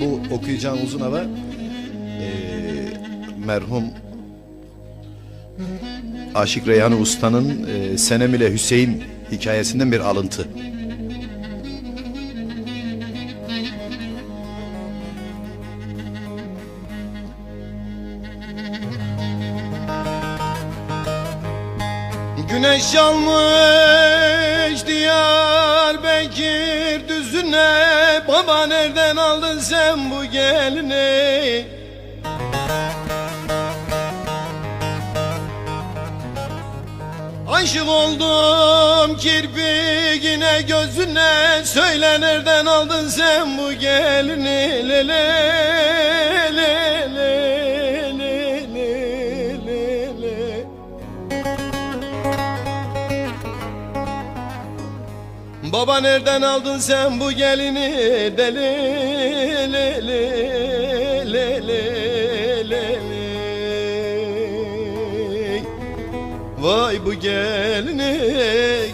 Bu okuyacağım uzun hava eee, merhum Aşık Reyhanı Usta'nın eee, Senem ile Hüseyin hikayesinden bir alıntı. Güneş almış Diyarbakır düzüne Baba nereden aldın sen bu gelini Aşık oldum Vurmam kirpiğine gözüne Söyle nereden aldın sen bu gelini le, le, le, le, le. Baba nereden aldın sen bu gelini deli le, le. Vay bu gelini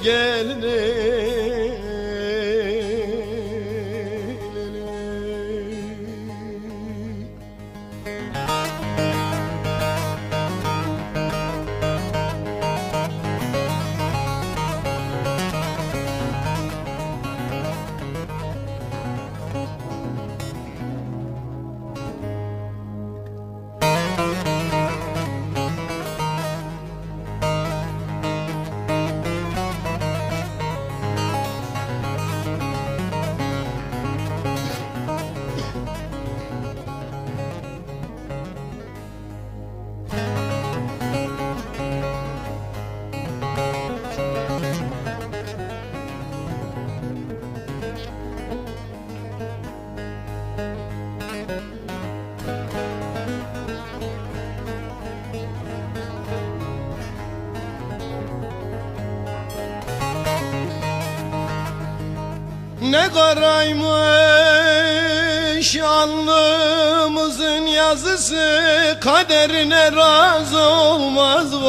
gelini Ne karaymış alnımızın yazısı Kaderine razı olmaz